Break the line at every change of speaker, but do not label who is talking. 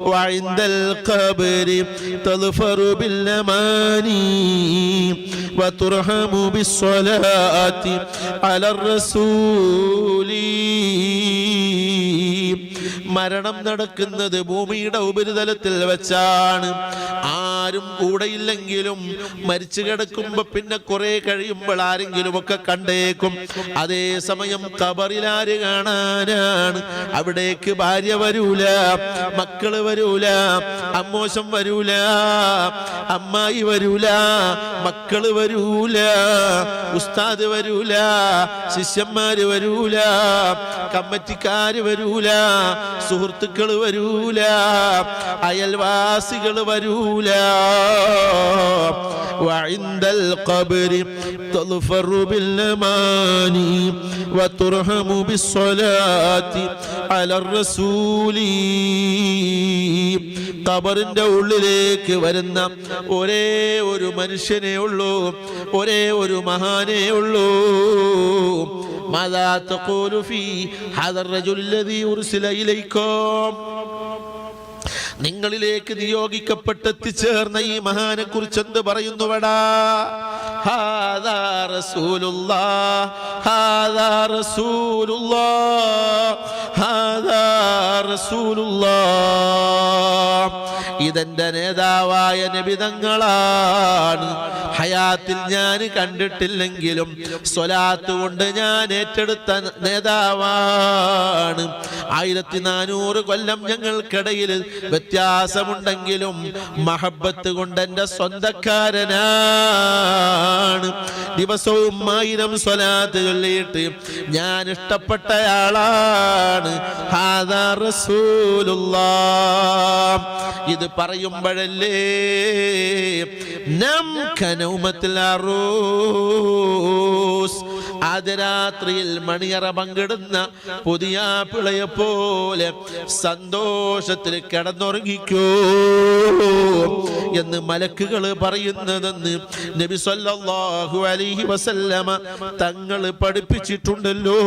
وعند القبر تظفر بالأماني وترحم بالصلاة على الرسول മരണം നടക്കുന്നത് ഭൂമിയുടെ ഉപരിതലത്തിൽ വെച്ചാണ് ആരും കൂടെയില്ലെങ്കിലും മരിച്ചു കിടക്കുമ്പോ പിന്നെ കുറെ കഴിയുമ്പോൾ ആരെങ്കിലും ഒക്കെ കണ്ടേക്കും. അതേ സമയം കബറിലാര് കാണാനാണ്? അവിടേക്ക് ഭാര്യ വരൂല മക്കൾ വരൂല അമ്മോശം വരൂല അമ്മായി വരൂല മക്കൾ വരൂല ഉസ്താദ് വരൂല ശിഷ്യന്മാര് വരൂല കമ്മറ്റിക്കാര് വരൂല സുഹൃത്തുക്കൾ വരൂല അയൽവാസികൾ വരൂല وعند القبر تظفر بالأماني وترحم بالصلاة على الرسول കബറിന്റെ ഉള്ളിലേക്ക് വരുന്ന ഒരേ ഒരു മനുഷ്യനേ ഉള്ളൂ ഒരേ ഒരു മഹാനേ ഉള്ളൂ ماذا تقول في هذا الرجل നിങ്ങളിലേക്ക് നിയോഗിക്കപ്പെട്ട് എത്തിച്ചേർന്ന ഈ മഹാനെ കുറിച്ച് എന്ത് പറയുന്നു ഇതെന്റെ നേതാവായ നിബിതങ്ങളാണ്. ഹയാത്തിൽ ഞാൻ കണ്ടിട്ടില്ലെങ്കിലും സ്വലാത്തുകൊണ്ട് ഞാൻ ഏറ്റെടുത്ത നേതാവാണ്. ആയിരത്തി നാനൂറ് കൊല്ലം ഞങ്ങൾക്കിടയിൽ വ്യത്യാസമുണ്ടെങ്കിലും മഹബത്ത് കൊണ്ട് എന്റെ സ്വന്തക്കാരനാണ്. ദിവസവും ആയിരം സ്വലാത്ത് ചൊല്ലിയിട്ട് ഞാൻ ഇഷ്ടപ്പെട്ടയാളാണ്. ഇത് പറയുമ്പോഴല്ലേ നം കനൗമത്തിൽ അറൂസ് ആദ്യരാത്രിയിൽ മണിയറ പങ്കിടുന്ന പുതിയ പിളയെ പോലെ സന്തോഷത്തിൽ കിടന്നുറങ്ങിക്കോ എന്ന് മലക്കുകൾ പറയുന്നതെന്ന് നബി സല്ലല്ലാഹു അലൈഹി വസല്ലമ തങ്ങൾ പഠിപ്പിച്ചിട്ടുണ്ടല്ലോ.